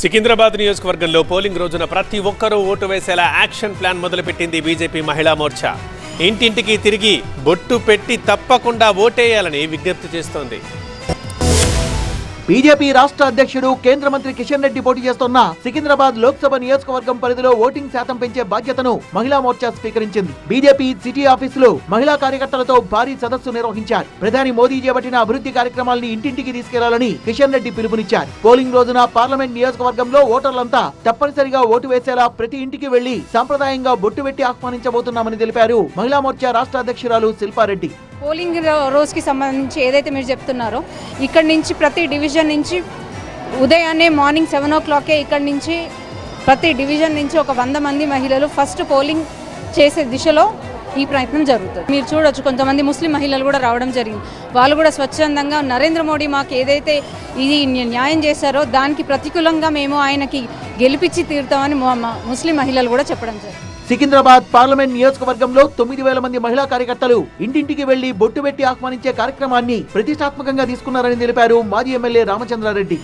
సికింద్రాబాద్ నియోజకవర్గంలో పోలింగ్ రోజున ప్రతి ఒక్కరూ ఓటు వేసేలా యాక్షన్ ప్లాన్ మొదలుపెట్టింది బీజేపీ మహిళా మోర్చా. ఇంటింటికి తిరిగి బొట్టు పెట్టి తప్పకుండా ఓటేయాలని విజ్ఞప్తి చేస్తోంది. బీజేపీ రాష్ట్ర అధ్యక్షుడు కేంద్ర మంత్రి కిషన్ రెడ్డి పోటీ చేస్తున్న సికింద్రాబాద్ లోక్సభ నియోజకవర్గం పరిధిలో ఓటింగ్ శాతం పెంచే బాధ్యతను మహిళా మోర్చా స్వీకరించింది. బీజేపీ సిటీ ఆఫీసులో మహిళా కార్యకర్తలతో భారీ సదస్సు నిర్వహించారు. ప్రధాని మోదీ చేపట్టిన అభివృద్ధి కార్యక్రమాల్ని ఇంటింటికి తీసుకెళ్ళాలని కిషన్ రెడ్డి పిలుపునిచ్చారు. పోలింగ్ రోజున పార్లమెంట్ నియోజకవర్గంలో ఓటర్లంతా తప్పనిసరిగా ఓటు వేసేలా ప్రతి ఇంటికి వెళ్ళి సాంప్రదాయంగా బొట్టు పెట్టి ఆహ్వానించబోతున్నామని తెలిపారు మహిళా మోర్చా రాష్ట్ర అధ్యక్షురాలు శిల్పారెడ్డి. పోలింగ్ రోజుకి సంబంధించి ఏదైతే మీరు చెప్తున్నారో ఇక్కడ నుంచి ప్రతి డివిజన్ నుంచి ఉదయాన్నే మార్నింగ్ సెవెన్ ఓ క్లాకే ఇక్కడ నుంచి ప్రతి డివిజన్ నుంచి ఒక వంద మంది మహిళలు ఫస్ట్ పోలింగ్ చేసే దిశలో ఈ ప్రయత్నం జరుగుతుంది. మీరు చూడొచ్చు కొంతమంది ముస్లిం మహిళలు కూడా రావడం జరిగింది. వాళ్ళు కూడా స్వచ్ఛందంగా నరేంద్ర మోడీ మాకు ఏదైతే ఇది న్యాయం చేశారో దానికి ప్రతికూలంగా మేము ఆయనకి గెలిపించి తీరుతామని ముస్లిం మహిళలు కూడా చెప్పడం జరిగింది. సికింద్రాబాద్ పార్లమెంట్ నియోజకవర్గంలో తొమ్మిది వేల మంది మహిళా కార్యకర్తలు ఇంటింటికి వెళ్ళి బొట్టు పెట్టి ఆహ్వానించే కార్యక్రమాన్ని ప్రతిష్టాత్మకంగా తీసుకున్నారని తెలిపారు మాజీ ఎమ్మెల్యే రామచంద్రారెడ్డి.